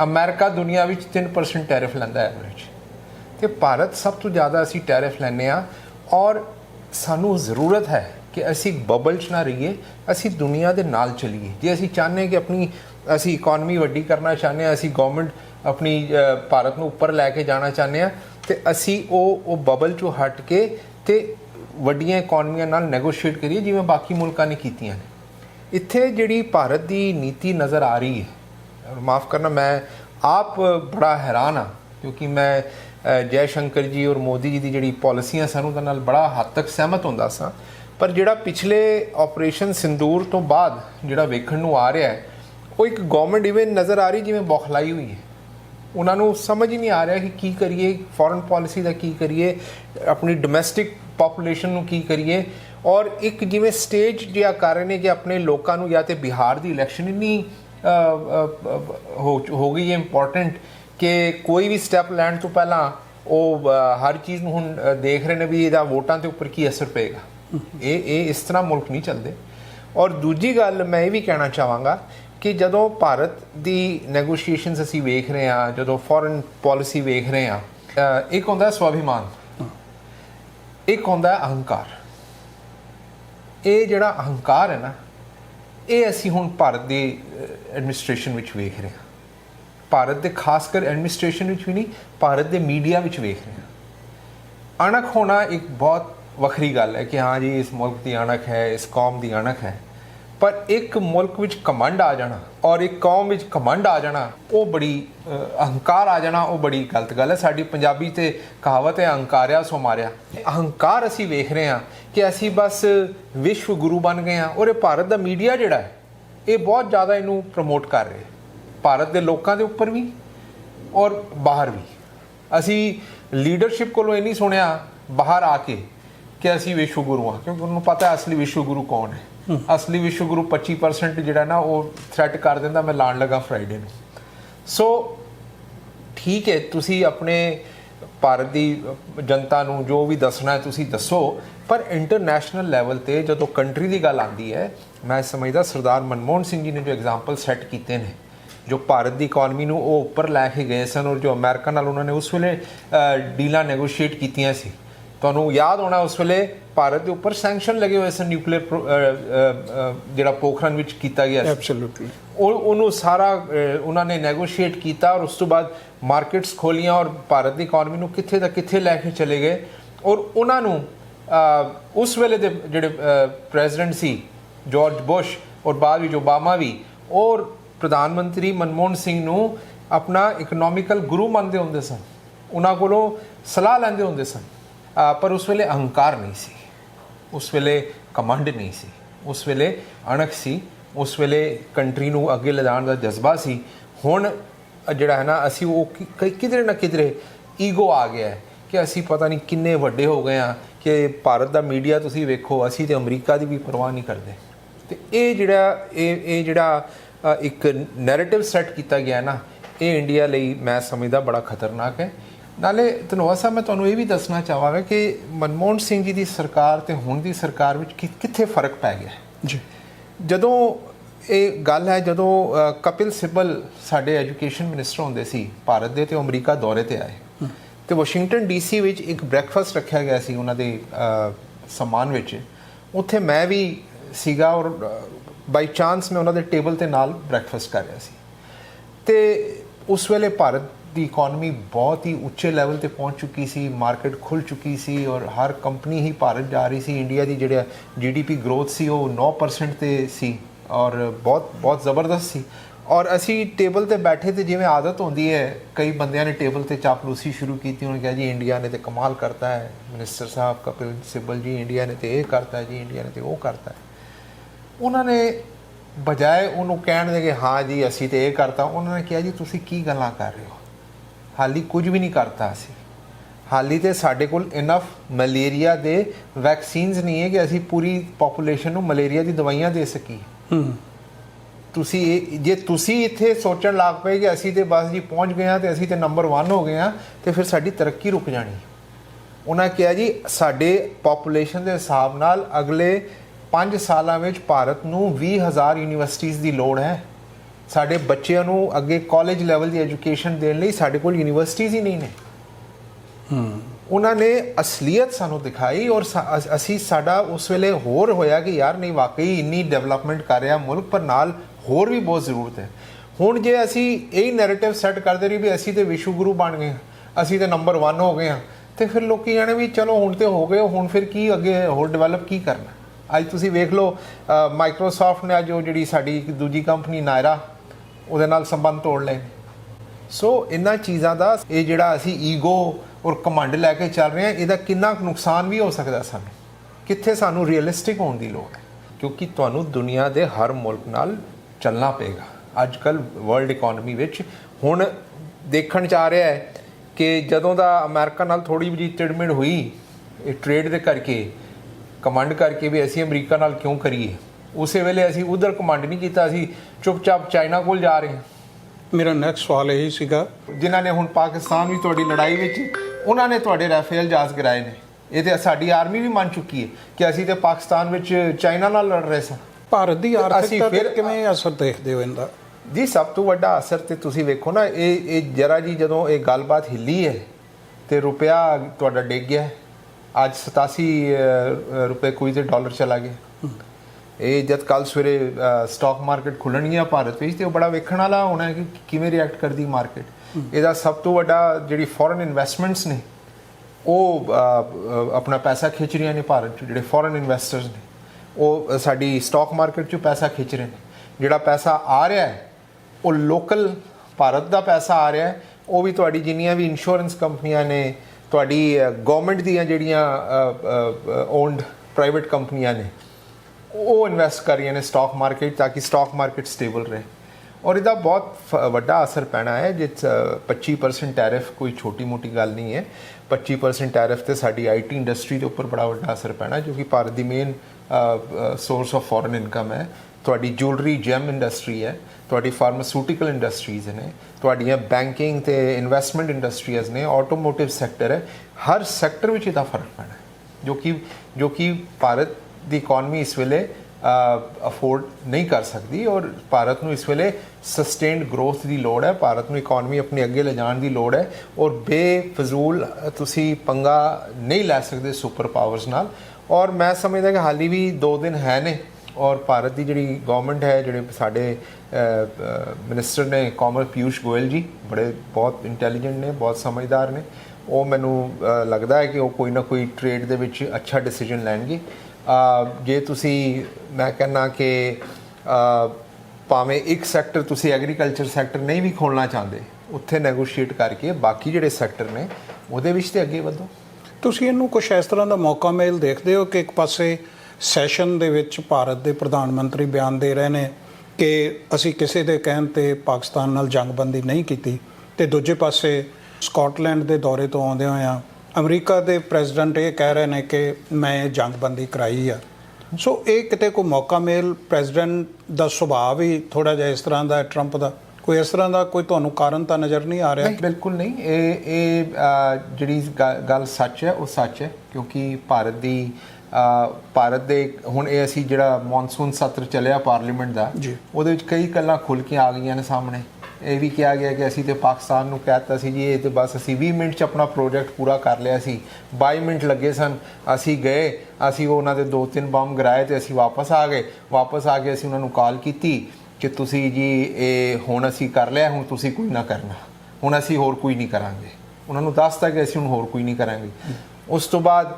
ਅਮਰੀਕਾ ਦੁਨੀਆ ਵਿੱਚ 3% ਟੈਰਿਫ ਲੈਂਦਾ ਹੈ ਐਵਰੇਜ ਤੇ ਭਾਰਤ ਸਭ ਤੋਂ ਜ਼ਿਆਦਾ ਅਸੀਂ ਟੈਰਿਫ ਲੈਂਦੇ ਆ ਔਰ ਸਾਨੂੰ ਜ਼ਰੂਰਤ ਹੈ ਕਿ ਅਸੀਂ ਬਬਲ 'ਚ ਨਾ ਰਹੀਏ, ਅਸੀਂ ਦੁਨੀਆ ਦੇ ਨਾਲ ਚੱਲੀਏ। ਜੇ ਅਸੀਂ ਚਾਹੁੰਦੇ ਹਾਂ ਕਿ ਆਪਣੀ, ਅਸੀਂ ਇਕਨੋਮੀ ਵੱਡੀ ਕਰਨਾ ਚਾਹੁੰਦੇ ਹਾਂ, ਅਸੀਂ ਗਵਰਨਮੈਂਟ ਆਪਣੀ ਭਾਰਤ ਨੂੰ ਉੱਪਰ ਲੈ ਕੇ ਜਾਣਾ ਚਾਹੁੰਦੇ ਹਾਂ, ਤੇ ਅਸੀਂ ਉਹ ਉਹ ਬਬਲ 'ਚੋਂ ਹਟ ਕੇ ਤੇ ਵੱਡੀਆਂ ਇਕਨੋਮੀਆਂ ਨਾਲ ਨੈਗੋਸ਼ੀਏਟ ਕਰੀਏ, ਜਿਵੇਂ ਬਾਕੀ ਮੁਲਕਾਂ ਨੇ ਕੀਤੀਆਂ ਨੇ। ਇੱਥੇ ਜਿਹੜੀ ਭਾਰਤ ਦੀ ਨੀਤੀ ਨਜ਼ਰ ਆ ਰਹੀ ਹੈ, ਮਾਫ ਕਰਨਾ, ਮੈਂ ਆਪ ਬੜਾ ਹੈਰਾਨ ਆ ਕਿਉਂਕਿ ਮੈਂ ਜੈ ਸ਼ੰਕਰ ਜੀ ਔਰ ਮੋਦੀ ਜੀ ਦੀ ਜਿਹੜੀ ਪਾਲਿਸੀਆਂ ਸਨ ਉਹਨਾਂ ਨਾਲ ਬੜਾ ਹੱਦ ਤੱਕ ਸਹਿਮਤ ਹੁੰਦਾ ਸਾਂ। ਪਰ ਜਿਹੜਾ ਪਿਛਲੇ ਆਪਰੇਸ਼ਨ ਸਿੰਦੂਰ ਤੋਂ ਬਾਅਦ ਜਿਹੜਾ ਵੇਖਣ ਨੂੰ ਆ ਰਿਹਾ ਹੈ, ਉਹ ਇੱਕ ਗਵਰਨਮੈਂਟ ਇਵੇਂ ਨਜ਼ਰ ਆ ਰਹੀ ਜਿਵੇਂ ਬੌਖਲਾਈ ਹੋਈ ਹੈ। ਉਹਨਾਂ ਨੂੰ ਸਮਝ ਹੀ ਨਹੀਂ ਆ ਰਿਹਾ ਕਿ ਕੀ ਕਰੀਏ ਫੋਰਨ ਪਾਲਿਸੀ ਦਾ ਕੀ ਕਰੀਏ, ਆਪਣੀ ਡੋਮੈਸਟਿਕ ਪੋਪੂਲੇਸ਼ਨ ਨੂੰ ਕੀ ਕਰੀਏ। ਔਰ ਇੱਕ ਜਿਵੇਂ ਸਟੇਜ ਜਿਹਾ ਕਰ ਰਹੇ ਨੇ ਕਿ ਆਪਣੇ ਲੋਕਾਂ ਨੂੰ ਜਾਂ ਤੇ ਬਿਹਾਰ ਦੀ ਇਲੈਕਸ਼ਨ ਇੰਨੀ ਹੋ ਹੋ ਗਈ ਹੈ ਇੰਪੋਰਟੈਂਟ ਕਿ ਕੋਈ ਵੀ ਸਟੈਪ ਲੈਣ ਤੋਂ ਪਹਿਲਾਂ ਉਹ ਹਰ ਚੀਜ਼ ਨੂੰ ਹੁਣ ਦੇਖ ਰਹੇ ਨੇ ਵੀ ਇਹਦਾ ਵੋਟਾਂ ਦੇ ਉੱਪਰ ਕੀ ਅਸਰ ਪਏਗਾ। ਇਹ ਇਹ ਇਸ ਤਰ੍ਹਾਂ ਮੁਲਕ ਨਹੀਂ ਚੱਲਦੇ। ਔਰ ਦੂਜੀ ਗੱਲ ਮੈਂ ਇਹ ਵੀ ਕਹਿਣਾ ਚਾਹਾਂਗਾ ਕਿ ਜਦੋਂ ਭਾਰਤ ਦੀ ਨੈਗੋਸ਼ੀਏਸ਼ਨਸ ਅਸੀਂ ਵੇਖ ਰਹੇ ਹਾਂ, ਜਦੋਂ ਫੋਰਨ ਪਾਲਿਸੀ ਵੇਖ ਰਹੇ ਹਾਂ ਇੱਕ ਹੁੰਦਾ ਸਵਾਭਿਮਾਨ, ਇੱਕ ਹੁੰਦਾ ਅਹੰਕਾਰ। ਇਹ ਜਿਹੜਾ ਅਹੰਕਾਰ ਹੈ ਨਾ, ਇਹ ਅਸੀਂ ਹੁਣ ਭਾਰਤ ਦੀ ਐਡਮਿਨਿਸਟ੍ਰੇਸ਼ਨ ਵਿੱਚ ਵੇਖ ਰਹੇ ਹਾਂ। ਭਾਰਤ ਦੇ ਖਾਸ ਕਰ ਐਡਮਿਨਿਸਟ੍ਰੇਸ਼ਨ ਵਿੱਚ ਵੀ ਨਹੀਂ, ਭਾਰਤ ਦੇ ਮੀਡੀਆ ਵਿੱਚ ਵੇਖ ਰਹੇ ਹਾਂ। ਅਣਖ ਹੋਣਾ ਇੱਕ ਬਹੁਤ ਵੱਖਰੀ ਗੱਲ ਹੈ ਕਿ ਹਾਂ ਜੀ, ਇਸ ਮੁਲਕ ਦੀ ਅਣਖ ਹੈ, ਇਸ ਕੌਮ ਦੀ ਅਣਖ ਹੈ। ਪਰ ਇੱਕ ਮੁਲਕ ਵਿੱਚ ਕਮੰਡ ਆ ਜਾਣਾ ਔਰ ਇੱਕ ਕੌਮ ਵਿੱਚ ਕਮੰਡ ਆ ਜਾਣਾ, ਉਹ ਬੜੀ ਅਹੰਕਾਰ ਆ ਜਾਣਾ, ਉਹ ਬੜੀ ਗਲਤ ਗੱਲ ਹੈ। ਸਾਡੀ ਪੰਜਾਬੀ ਤੇ ਕਹਾਵਤ ਹੈ, ਅਹੰਕਾਰਿਆ ਸੋ ਮਾਰਿਆ। ਅਹੰਕਾਰ ਅਸੀਂ ਵੇਖ ਰਹੇ ਹਾਂ ਕਿ ਅਸੀਂ ਬਸ ਵਿਸ਼ਵ ਗੁਰੂ ਬਣ ਗਏ ਹਾਂ ਔਰ ਇਹ ਭਾਰਤ ਦਾ ਮੀਡੀਆ ਜਿਹੜਾ ਹੈ, ਇਹ ਬਹੁਤ ਜ਼ਿਆਦਾ ਇਹਨੂੰ ਪ੍ਰਮੋਟ ਕਰ ਰਿਹਾ ਹੈ। ਭਾਰਤ ਦੇ ਲੋਕਾਂ ਦੇ ਉੱਪਰ ਵੀ ਔਰ ਬਾਹਰ ਵੀ। ਅਸੀਂ ਲੀਡਰਸ਼ਿਪ ਕੋਲੋਂ ਇਹ ਨਹੀਂ ਸੁਣਿਆ ਬਾਹਰ ਆ ਕੇ ਕਿ ਅਸੀਂ ਵਿਸ਼ਵ ਗੁਰੂ ਹਾਂ ਕਿਉਂਕਿ ਉਹਨੂੰ ਪਤਾ ਅਸਲੀ ਵਿਸ਼ਵ ਗੁਰੂ ਕੌਣ ਹੈ। ਅਸਲੀ ਵਿਸ਼ਵ ਗੁਰੂ 25% ਜਿਹੜਾ ਨਾ ਉਹ ਥ੍ਰੈਟ ਕਰ ਦਿੰਦਾ ਮੈਂ ਲਾਣ ਲੱਗਾ ਫਰਾਈਡੇ ਨੂੰ। ਸੋ ਠੀਕ ਹੈ ਤੁਸੀਂ ਆਪਣੇ ਭਾਰਤ ਦੀ ਜਨਤਾ ਨੂੰ ਜੋ ਵੀ ਦੱਸਣਾ ਹੈ ਤੁਸੀਂ ਦੱਸੋ ਪਰ ਇੰਟਰਨੈਸ਼ਨਲ ਲੈਵਲ ਤੇ ਜਦੋਂ ਕੰਟਰੀ ਦੀ ਗੱਲ ਆਉਂਦੀ ਹੈ ਮੈਂ ਸਮਝਦਾ ਸਰਦਾਰ ਮਨਮੋਹਨ ਸਿੰਘ ਜੀ ਨੇ ਜੋ ਐਗਜ਼ਾਮਪਲ ਸੈੱਟ ਕੀਤੇ ਨੇ ਜੋ ਭਾਰਤ ਦੀ ਇਕਨੋਮੀ ਨੂੰ ਉਹ ਉੱਪਰ ਲੈ ਕੇ ਗਏ ਸਨ ਔਰ ਜੋ ਅਮਰੀਕਾ ਨਾਲ ਉਹਨਾਂ ਨੇ ਉਸ ਵੇਲੇ ਡੀਲਾਂ ਨੈਗੋਸ਼ੀਏਟ ਕੀਤੀਆਂ ਸੀ। ਤੁਹਾਨੂੰ ਯਾਦ ਹੋਣਾ ਉਸ ਵੇਲੇ ਭਾਰਤ ਦੇ ਉੱਪਰ ਸੈਂਕਸ਼ਨ ਲੱਗੇ ਹੋਏ ਸਨ ਨਿਊਕਲੀਅਰ ਜਿਹੜਾ ਪੋਖਰਨ ਵਿੱਚ ਕੀਤਾ ਗਿਆ ਸੀ। ਐਬਸੋਲੂਟਲੀ ਉਹ ਉਹਨੂੰ ਸਾਰਾ ਉਹਨਾਂ ਨੇ ਨੈਗੋਸ਼ੀਏਟ ਕੀਤਾ ਔਰ ਉਸ ਤੋਂ ਬਾਅਦ ਮਾਰਕੀਟਸ ਖੋਲੀਆਂ ਔਰ ਭਾਰਤ ਦੀ ਇਕਨੋਮੀ ਨੂੰ ਕਿੱਥੇ ਦਾ ਕਿੱਥੇ ਲੈ ਕੇ ਚਲੇ ਗਏ। ਔਰ ਉਹਨਾਂ ਨੂੰ ਉਸ ਵੇਲੇ ਦੇ ਜਿਹੜੇ ਪ੍ਰੈਜ਼ੀਡੈਂਟ ਸੀ ਜਾਰਜ ਬੁਸ਼ ਔਰ ਬਾਅਦ ਵਿੱਚ ਓਬਾਮਾ ਵੀ ਔਰ ਪ੍ਰਧਾਨ ਮੰਤਰੀ ਮਨਮੋਹਨ ਸਿੰਘ ਨੂੰ ਆਪਣਾ ਇਕਨੋਮਿਕਲ ਗੁਰੂ ਮੰਨਦੇ ਹੁੰਦੇ ਸਨ। ਉਹਨਾਂ ਕੋਲੋਂ ਸਲਾਹ ਲੈਂਦੇ ਹੁੰਦੇ ਸਨ। ਪਰ ਉਸ ਵੇਲੇ ਅਹੰਕਾਰ ਨਹੀਂ ਸੀ। ਉਸ ਵੇਲੇ ਕਮਾਂਡ ਨਹੀਂ ਸੀ। ਉਸ ਵੇਲੇ ਅਣਖ ਸੀ। ਉਸ ਵੇਲੇ ਕੰਟਰੀ ਨੂੰ ਅੱਗੇ ਲਿਜਾਣ ਦਾ ਜਜ਼ਬਾ ਸੀ। ਹੁਣ ਜਿਹੜਾ ਹੈ ਨਾ, ਅਸੀਂ ਉਹ ਕਿਧਰੇ ਨਾ ਕਿਧਰੇ ਈਗੋ ਆ ਗਿਆ ਹੈ ਕਿ ਅਸੀਂ ਪਤਾ ਨਹੀਂ ਕਿੰਨੇ ਵੱਡੇ ਹੋ ਗਏ ਆ ਕਿ ਭਾਰਤ ਦਾ ਮੀਡੀਆ ਤੁਸੀਂ ਵੇਖੋ, ਅਸੀਂ ਤੇ ਅਮਰੀਕਾ ਦੀ ਵੀ ਪਰਵਾਹ ਨਹੀਂ ਕਰਦੇ। ਤੇ ਇਹ ਜਿਹੜਾ, ਇਹ ਇਹ ਜਿਹੜਾ ਇੱਕ ਨੈਰੇਟਿਵ ਸੈੱਟ ਕੀਤਾ ਗਿਆ ਨਾ ਇਹ ਇੰਡੀਆ ਲਈ ਮੈਂ ਸਮਝਦਾ ਬੜਾ ਖਤਰਨਾਕ ਹੈ। ਨਾਲੇ ਧਨੋਆ ਸਾਹਿਬ ਮੈਂ ਤੁਹਾਨੂੰ ਇਹ ਵੀ ਦੱਸਣਾ ਚਾਹਾਂਗਾ ਕਿ ਮਨਮੋਹਨ ਸਿੰਘ ਜੀ ਦੀ ਸਰਕਾਰ ਤੇ ਹੁਣ ਦੀ ਸਰਕਾਰ ਵਿੱਚ ਕਿੱਥੇ ਫ਼ਰਕ ਪੈ ਗਿਆ ਜੀ। ਜਦੋਂ ਇਹ ਗੱਲ ਹੈ ਜਦੋਂ ਕਪਿਲ ਸਿੱਬਲ ਸਾਡੇ ਐਜੂਕੇਸ਼ਨ ਮਿਨਿਸਟਰ ਹੁੰਦੇ ਸੀ ਭਾਰਤ ਦੇ ਤੇ ਅਮਰੀਕਾ ਦੌਰੇ ਤੇ ਆਏ। ਤੇ ਵਾਸ਼ਿੰਗਟਨ ਡੀਸੀ ਵਿੱਚ ਇੱਕ ਬ੍ਰੈਕਫਾਸਟ ਰੱਖਿਆ ਗਿਆ ਸੀ ਉਹਨਾਂ ਦੇ ਅ, ਸਨਮਾਨ ਵਿੱਚ। ਉੱਥੇ ਮੈਂ ਵੀ ਸੀਗਾ ਔਰ ਬਾਈ ਚਾਂਸ ਮੈਂ ਉਹਨਾਂ ਦੇ ਟੇਬਲ ਤੇ ਨਾਲ ਬ੍ਰੈਕਫਾਸਟ ਕਰ ਰਿਹਾ ਸੀ। ਤੇ ਉਸ ਵੇਲੇ ਭਾਰਤ ਦੀ ਇਕਨੋਮੀ ਬਹੁਤ ਹੀ ਉੱਚੇ ਲੈਵਲ ਤੇ ਪਹੁੰਚ ਚੁੱਕੀ ਸੀ ਮਾਰਕੀਟ ਖੁੱਲ ਚੁੱਕੀ ਸੀ ਔਰ ਹਰ ਕੰਪਨੀ ਹੀ ਭਾਰਤ ਜਾ ਰਹੀ ਸੀ। ਇੰਡੀਆ ਦੀ ਜਿਹੜਾ ਜੀਡੀਪੀ ਗਰੋਥ ਸੀ ਉਹ 9% ਤੇ ਸੀ ਔਰ ਬਹੁਤ ਬਹੁਤ ਜ਼ਬਰਦਸਤ ਸੀ। ਔਰ ਅਸੀਂ ਟੇਬਲ ਤੇ ਬੈਠੇ ਤੇ ਜਿਵੇਂ ਆਦਤ ਹੁੰਦੀ ਹੈ, ਕਈ ਬੰਦਿਆਂ ਨੇ ਟੇਬਲ ਤੇ ਚਾਪਲੂਸੀ ਸ਼ੁਰੂ ਕੀਤੀ, ਉਹਨੇ ਕਿਹਾ ਜੀ ਇੰਡੀਆ ਨੇ ਤੇ ਕਮਾਲ ਕਰਤਾ ਹੈ। ਮਿਨਿਸਟਰ ਸਾਹਿਬ ਕਪਿਲ ਸਿੱਬਲ ਜੀ ਇੰਡੀਆ ਨੇ ਤੇ ਇਹ ਕਰਤਾ ਜੀ ਇੰਡੀਆ ਨੇ ਤੇ ਉਹ ਕਰਤਾ ਹੈ। ਉਹਨਾਂ ਨੇ ਬਜਾਏ ਉਹਨੂੰ ਕਹਿਣ ਦੇ ਕਿ ਹਾਂ ਜੀ ਅਸੀਂ ਤੇ ਇਹ ਕਰਤਾ ਉਹਨਾਂ ਨੇ ਕਿਹਾ ਜੀ ਤੁਸੀਂ ਕੀ ਗੱਲਾਂ ਕਰ ਰਹੇ ਹੋ? ਹਾਲੀ ਕੁਝ ਵੀ ਨਹੀਂ ਕਰਤਾ ਅਸੀਂ। ਹਾਲੀ ਤੇ ਸਾਡੇ ਕੋਲ ਇਨਫ ਮਲੇਰੀਆ ਦੇ ਵੈਕਸੀਨਸ ਨਹੀਂ ਹੈ ਕਿ ਅਸੀਂ ਪੂਰੀ ਪੋਪੂਲੇਸ਼ਨ ਨੂੰ ਮਲੇਰੀਆ ਦੀ ਦਵਾਈਆਂ ਦੇ ਸਕੀਏ। ਹੂੰ। ਤੁਸੀਂ ਇਹ ਜੇ ਤੁਸੀਂ ਇੱਥੇ ਸੋਚਣ ਲੱਗ ਪਏ ਕਿ ਅਸੀਂ ਤੇ ਬਸ ਜੀ ਪਹੁੰਚ ਗਏ ਹਾਂ ਤੇ ਅਸੀਂ ਤੇ ਨੰਬਰ 1 ਹੋ ਗਏ ਹਾਂ ਤੇ ਫਿਰ ਸਾਡੀ ਤਰੱਕੀ ਰੁਕ ਜਾਣੀ ਉਹਨਾਂ ਕਿਹਾ ਜੀ ਸਾਡੇ ਪੋਪੂਲੇਸ਼ਨ ਦੇ ਹਿਸਾਬ ਨਾਲ ਅਗਲੇ 5 ਸਾਲਾਂ ਵਿੱਚ ਭਾਰਤ ਨੂੰ 20000 ਯੂਨੀਵਰਸਿਟੀਆਂ ਦੀ ਲੋੜ ਹੈ। ਸਾਡੇ ਬੱਚਿਆਂ ਨੂੰ ਅੱਗੇ ਕਾਲਜ ਲੈਵਲ ਦੀ ਐਜੂਕੇਸ਼ਨ ਦੇਣ ਲਈ ਸਾਡੇ ਕੋਲ ਯੂਨੀਵਰਸਿਟੀਆਂ ਹੀ ਨਹੀਂ ਨੇ। ਉਹਨਾਂ ਨੇ ਅਸਲੀਅਤ ਸਾਨੂੰ ਦਿਖਾਈ ਔਰ ਅਸ- ਸਾਡਾ ਉਸ ਵੇਲੇ ਹੋਰ ਹੋਇਆ ਕਿ ਯਾਰ ਨਹੀਂ ਵਾਕਈ ਇੰਨੀ ਡਿਵੈਲਪਮੈਂਟ ਕਰ ਰਿਹਾ ਮੁਲਕ ਪਰ ਨਾਲ ਹੋਰ ਵੀ ਬਹੁਤ ਜ਼ਰੂਰਤ ਹੈ। ਹੁਣ ਜੇ ਅਸੀਂ ਇਹ ਨੈਰੇਟਿਵ ਸੈੱਟ ਕਰਦੇ ਰਹੀ ਵੀ ਅਸੀਂ ਤੇ ਵਿਸ਼ਵ ਗੁਰੂ ਬਣ ਗਏ ਹਾਂ, ਅਸੀਂ ਤੇ ਨੰਬਰ 1 ਹੋ ਗਏ ਹਾਂ ਤੇ ਫਿਰ ਲੋਕੀ ਜਾਣੇ ਵੀ ਚਲੋ ਹੁਣ ਤੇ ਹੋ ਗਏ ਹੁਣ ਫਿਰ ਕੀ ਅੱਗੇ ਹੋਰ ਡਿਵੈਲਪ ਕੀ ਕਰਨਾ? ਅੱਜ ਤੁਸੀਂ ਵੇਖ ਲਓ ਮਾਈਕਰੋਸਾਫਟ ਨੇ ਅੱਜ ਉਹ ਜਿਹੜੀ ਸਾਡੀ ਦੂਜੀ ਕੰਪਨੀ ਨਾਇਰਾ ਉਹਦੇ ਨਾਲ ਸੰਬੰਧ ਤੋੜ ਲਏ ਨੇ। ਸੋ ਇਹਨਾਂ ਚੀਜ਼ਾਂ ਦਾ ਇਹ ਜਿਹੜਾ ਅਸੀਂ ਈਗੋ ਔਰ ਕਮਾਂਡ ਲੈ ਕੇ ਚੱਲ ਰਹੇ ਹਾਂ, ਇਹਦਾ ਕਿੰਨਾ ਕੁ ਨੁਕਸਾਨ ਵੀ ਹੋ ਸਕਦਾ ਸਾਨੂੰ? ਕਿੱਥੇ ਸਾਨੂੰ ਰੀਅਲਿਸਟਿਕ ਹੋਣ ਦੀ ਲੋੜ ਹੈ? ਕਿਉਂਕਿ ਤੁਹਾਨੂੰ ਦੁਨੀਆ ਦੇ ਹਰ ਮੁਲਕ ਨਾਲ ਚੱਲਣਾ ਪਏਗਾ। ਅੱਜ ਕੱਲ ਵਰਲਡ ਇਕਨੋਮੀ ਵਿੱਚ ਹੁਣ ਦੇਖਣ ਚ ਆ ਰਿਹਾ ਹੈ ਕਿ ਜਦੋਂ ਦਾ ਅਮਰੀਕਾ ਨਾਲ ਥੋੜੀ ਜਿਹੀ ਤਿੜਮਿੜ ਹੋਈ, ਇਹ ਟ੍ਰੇਡ ਦੇ ਕਰਕੇ ਕਮਾਂਡ ਕਰਕੇ ਵੀ ਅਸੀਂ ਅਮਰੀਕਾ ਨਾਲ ਕਿਉਂ ਕਰੀਏ? ਉਸੇ ਵੇਲੇ ਅਸੀਂ ਉਧਰ ਕਮਾਂਡ ਨਹੀਂ ਕੀਤਾ ਅਸੀਂ ਚੁੱਪਚਾਪ ਚਾਈਨਾ ਕੋਲ ਜਾ ਰਹੇ ਹਾਂ। ਮੇਰਾ ਨੈਕਸਟ ਸਵਾਲ ਇਹ ਸੀਗਾ। ਜਿਨ੍ਹਾਂ ਨੇ ਹੁਣ ਪਾਕਿਸਤਾਨ ਵੀ ਤੁਹਾਡੀ ਲੜਾਈ ਵਿੱਚ ਉਹਨਾਂ ਨੇ ਤੁਹਾਡੇ ਰਾਫੇਲ ਜਹਾਜ਼ ਗਿਰਾਏ ਨੇ। ਇਹ ਤੇ ਸਾਡੀ ਆਰਮੀ ਵੀ ਮੰਨ ਚੁੱਕੀ ਹੈ ਕਿ ਅਸੀਂ ਤੇ ਪਾਕਿਸਤਾਨ ਵਿੱਚ ਚਾਈਨਾ ਨਾਲ ਲੜ ਰਹੇ ਸਾਂ। ਭਾਰਤ ਦੀ ਆਰਥਿਕਤਾ ਤੇ ਕਿਵੇਂ ਅਸਰ ਦੇਖਦੇ ਹੋ ਇਹਦਾ? ਜੀ ਸਭ ਤੋਂ ਵੱਡਾ ਅਸਰ ਤੇ ਤੁਸੀਂ ਵੇਖੋ ਨਾ ਇਹ ਇਹ ਜਰਾ ਜੀ ਜਦੋਂ ਇਹ ਗੱਲਬਾਤ ਹਿੱਲੀ ਹੈ ਤੇ ਰੁਪਿਆ ਤੁਹਾਡਾ ਡਿੱਗ ਗਿਆ ਹੈ। ਅੱਜ 87 ਰੁਪਏ ਕੋਈ ਤੇ ਡਾਲਰ ਚਲਾ ਗਿਆ ਇਹ ਜਦ ਕੱਲ ਸਵੇਰੇ ਸਟਾਕ ਮਾਰਕੀਟ ਖੁੱਲਣਗੀਆਂ ਭਾਰਤ ਵਿੱਚ ਤੇ ਉਹ ਬੜਾ ਵੇਖਣ ਵਾਲਾ ਹੋਣਾ ਕਿ ਕਿਵੇਂ ਰਿਐਕਟ ਕਰਦੀ ਮਾਰਕੀਟ ਇਹਦਾ ਸਭ ਤੋਂ ਵੱਡਾ ਜਿਹੜੀ ਫੋਰਨ ਇਨਵੈਸਟਮੈਂਟਸ ਨੇ, ਉਹ ਆਪਣਾ ਪੈਸਾ ਖਿੱਚ ਰਹੀਆਂ ਨੇ ਭਾਰਤ 'ਚ ਜਿਹੜੇ ਫੋਰਨ ਇਨਵੈਸਟਰਸ ਨੇ। ਉਹ ਸਾਡੀ ਸਟਾਕ ਮਾਰਕੀਟ 'ਚ ਪੈਸਾ ਖਿੱਚ ਰਹੇ ਨੇ। ਜਿਹੜਾ ਪੈਸਾ ਆ ਰਿਹਾ ਹੈ, ਉਹ ਲੋਕਲ ਭਾਰਤ ਦਾ ਪੈਸਾ ਆ ਰਿਹਾ ਹੈ। ਉਹ ਵੀ ਤੁਹਾਡੀ ਜਿੰਨੀਆਂ ਵੀ ਇੰਸ਼ੋਰੈਂਸ ਕੰਪਨੀਆਂ ਨੇ ਤੁਹਾਡੀ ਗਵਰਨਮੈਂਟ ਦੀਆਂ ਜਿਹੜੀਆਂ ਓਨਡ ਪ੍ਰਾਈਵੇਟ ਕੰਪਨੀਆਂ ਨੇ, ਉਹ ਇਨਵੈਸਟ ਕਰ ਰਹੀਆਂ ਨੇ ਸਟਾਕ ਮਾਰਕੀਟ ਤਾਂ ਕਿ ਸਟਾਕ ਮਾਰਕੀਟ ਸਟੇਬਲ ਰਹੇ। ਔਰ ਇਹਦਾ ਬਹੁਤ ਫ- ਵੱਡਾ ਅਸਰ ਪੈਣਾ ਹੈ ਜਿਸ 25% ਟੈਰਿਫ ਕੋਈ ਛੋਟੀ ਮੋਟੀ ਗੱਲ ਨਹੀਂ ਹੈ। 25% ਟੈਰਿਫ ਤੇ ਸਾਡੀ ਆਈਟੀ ਇੰਡਸਟਰੀ ਦੇ ਉੱਪਰ ਬੜਾ ਵੱਡਾ ਅਸਰ ਪੈਣਾ, ਜੋ ਕਿ ਭਾਰਤ ਦੀ main source of foreign income ਹੈ। ਤੁਹਾਡੀ ਜੁਐਲਰੀ ਜੈਮ ਇੰਡਸਟਰੀ ਹੈ, ਤੁਹਾਡੀ ਫਾਰਮਾਸਿਊਟੀਕਲ ਇੰਡਸਟਰੀਜ਼ ਨੇ, ਤੁਹਾਡੀਆਂ ਬੈਂਕਿੰਗ ਤੇ ਇਨਵੈਸਟਮੈਂਟ ਇੰਡਸਟਰੀਜ਼ ਨੇ ਆਟੋਮੋਟਿਵ ਸੈਕਟਰ ਹੈ, ਹਰ ਸੈਕਟਰ ਵਿੱਚ ਇਹਦਾ ਫ਼ਰਕ ਪੈਣਾ ਜੋ ਕਿ ਜੋ ਕਿ ਭਾਰਤ ਦੀ ਇਕਨੋਮੀ ਇਸ ਵੇਲੇ ਅਫੋਰਡ ਨਹੀਂ ਕਰ ਸਕਦੀ ਔਰ ਭਾਰਤ ਨੂੰ ਇਸ ਵੇਲੇ ਸਸਟੇਨਡ ਗਰੋਥ ਦੀ ਲੋੜ ਹੈ, ਭਾਰਤ ਨੂੰ ਇਕਨੋਮੀ ਆਪਣੀ ਅੱਗੇ ਲਿਜਾਣ ਦੀ ਲੋੜ ਹੈ ਔਰ ਬੇਫਜ਼ੂਲ, ਤੁਸੀਂ ਪੰਗਾ ਨਹੀਂ ਲੈ ਸਕਦੇ ਸੁਪਰ ਪਾਵਰਸ ਨਾਲ ਔਰ ਮੈਂ ਸਮਝਦਾ ਕਿ ਹਾਲੀ ਵੀ 2 ਦਿਨ ਹੈ ਨੇ ਔਰ ਭਾਰਤ ਦੀ ਜਿਹੜੀ ਗਵਰਨਮੈਂਟ ਹੈ, ਜਿਹੜੇ ਸਾਡੇ ਮਿਨਿਸਟਰ ਨੇ ਕਾਮਰਸ ਪਿਊਸ਼ ਗੋਇਲ ਜੀ, ਬੜੇ ਬਹੁਤ ਇੰਟੈਲੀਜੈਂਟ ਨੇ, ਬਹੁਤ ਸਮਝਦਾਰ ਨੇ। ਉਹ ਮੈਨੂੰ ਲੱਗਦਾ ਹੈ ਕਿ ਉਹ ਕੋਈ ਨਾ ਕੋਈ ਟ੍ਰੇਡ ਦੇ ਵਿੱਚ ਅੱਛਾ ਡਿਸੀਜਨ ਲੈਣਗੇ। ਜੇ ਤੁਸੀਂ, ਮੈਂ ਕਹਿੰਨਾ ਕਿ ਭਾਵੇਂ ਇੱਕ ਸੈਕਟਰ ਤੁਸੀਂ ਐਗਰੀਕਲਚਰ ਸੈਕਟਰ ਨਹੀਂ ਵੀ ਖੋਲਣਾ ਚਾਹੁੰਦੇ, ਉੱਥੇ ਨੈਗੋਸ਼ੀਏਟ ਕਰਕੇ ਬਾਕੀ ਜਿਹੜੇ ਸੈਕਟਰ ਨੇ, ਉਹਦੇ ਵਿੱਚ ਤੇ ਅੱਗੇ ਵਧੋ। ਤੁਸੀਂ ਇਹਨੂੰ ਕੁਝ ਇਸ ਤਰ੍ਹਾਂ ਦਾ ਮੌਕਾ ਮੇਲ ਦੇਖਦੇ ਹੋ ਕਿ ਇੱਕ ਪਾਸੇ ਸੈਸ਼ਨ ਦੇ ਵਿੱਚ ਭਾਰਤ ਦੇ ਪ੍ਰਧਾਨ ਮੰਤਰੀ ਬਿਆਨ ਦੇ ਰਹੇ ਨੇ ਕਿ ਅਸੀਂ ਕਿਸੇ ਦੇ ਕਹਿਣ ਤੇ ਪਾਕਿਸਤਾਨ ਨਾਲ ਜੰਗਬੰਦੀ ਨਹੀਂ ਕੀਤੀ ਤੇ ਦੂਜੇ ਪਾਸੇ ਸਕਾਟਲੈਂਡ ਦੇ ਦੌਰੇ ਤੋਂ ਆਉਂਦੇ ਹੋਇਆਂ ਅਮਰੀਕਾ ਦੇ ਪ੍ਰੈਜ਼ੀਡੈਂਟ ਇਹ ਕਹਿ ਰਹੇ ਨੇ ਕਿ ਮੈਂ ਇਹ ਜੰਗਬੰਦੀ ਕਰਾਈ ਆ। ਸੋ ਇਹ ਕਿਤੇ ਕੋਈ ਮੌਕਾ ਮੇਲ, ਪ੍ਰੈਜ਼ੀਡੈਂਟ ਦਾ ਸੁਭਾਅ ਵੀ ਥੋੜਾ ਜਿਹਾ ਇਸ ਤਰ੍ਹਾਂ ਦਾ ਟਰੰਪ ਦਾ। ਕੋਈ ਇਸ ਤਰ੍ਹਾਂ ਦਾ ਕੋਈ ਤੁਹਾਨੂੰ ਕਾਰਨ ਤਾਂ ਨਜ਼ਰ ਨਹੀਂ ਆ ਰਿਹਾ? ਨਹੀਂ, ਬਿਲਕੁਲ ਨਹੀਂ। ਇਹ ਇਹ ਜਿਹੜੀ ਗ- ਗੱਲ ਸੱਚ ਹੈ, ਉਹ ਸੱਚ ਹੈ, ਕਿਉਂਕਿ ਭਾਰਤ ਦੀ ਭਾਰਤ ਦੇ ਹੁਣ ਇਹ ਅਸੀਂ ਜਿਹੜਾ ਮੌਨਸੂਨ ਸੱਤਰ ਚੱਲਿਆ ਪਾਰਲੀਮੈਂਟ ਦਾ। ਉਹਦੇ ਵਿੱਚ ਕਈ ਗੱਲਾਂ ਖੁੱਲ ਕੇ ਆ ਗਈਆਂ ਨੇ ਸਾਹਮਣੇ। ਇਹ ਵੀ ਕਿਹਾ ਗਿਆ ਕਿ ਅਸੀਂ ਤੇ ਪਾਕਿਸਤਾਨ ਨੂੰ ਕਹਿਤਾ ਸੀ ਜੀ ਇਹ ਤੇ ਬਸ ਅਸੀਂ 20 ਮਿੰਟ ਚ ਆਪਣਾ ਪ੍ਰੋਜੈਕਟ ਪੂਰਾ ਕਰ ਲਿਆ ਸੀ। 22 ਮਿੰਟ ਲੱਗੇ ਸਨ ਅਸੀਂ ਗਏ ਅਸੀਂ ਉਹਨਾਂ ਦੇ ਦੋ ਤਿੰਨ ਬੰਬ ਗਰਾਏ ਤੇ ਅਸੀਂ ਵਾਪਸ ਆ ਗਏ। ਵਾਪਸ ਆ ਕੇ ਅਸੀਂ ਉਹਨਾਂ ਨੂੰ ਕਾਲ ਕੀਤੀ ਕਿ ਤੁਸੀਂ ਜੀ ਇਹ ਹੁਣ ਅਸੀਂ ਕਰ ਲਿਆ ਹੁਣ ਤੁਸੀਂ ਕੋਈ ਨਾ ਕਰਨਾ। ਹੁਣ ਅਸੀਂ ਹੋਰ ਕੋਈ ਨਹੀਂ ਕਰਾਂਗੇ। ਉਹਨਾਂ ਨੂੰ ਦੱਸਤਾ ਕਿ ਅਸੀਂ ਹੁਣ ਹੋਰ ਕੋਈ ਨਹੀਂ ਕਰਾਂਗੇ। ਉਸ ਤੋਂ ਬਾਅਦ